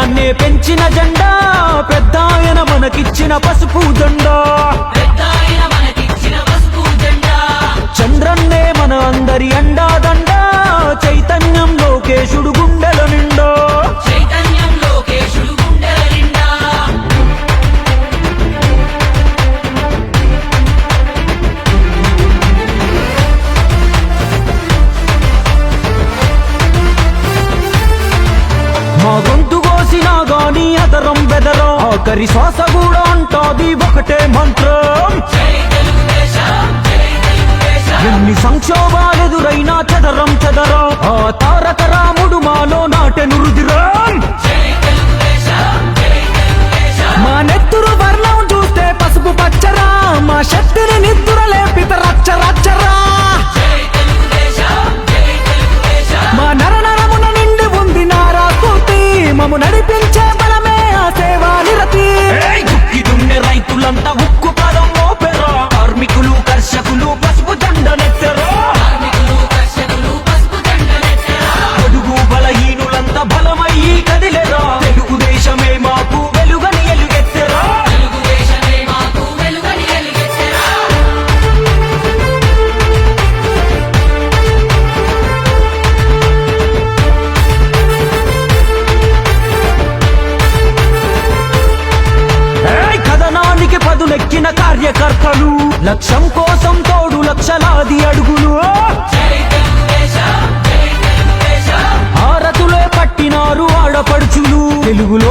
ధైర్యాన్నే పెంచిన జెండా పెద్దాయన మనకిచ్చిన పసుపు జెండా. చంద్రన్నే మన అందరి అండాదండ చైతన్యం లోకేశుడు గుండెల నిండా. మా గొంతు గాని అదరం బెదరం. ఆఖరి శ్వాస కూడా అంటాది ఒకటే మంత్రం. ఎన్ని సంక్షోభాలెదురైనా చదరం చదరం కార్యకర్తలు లక్ష్యం కోసం తోడు లక్షలాది అడుగులు. ఆరతులే పట్టినారు ఆడపడుచులు. తెలుగులో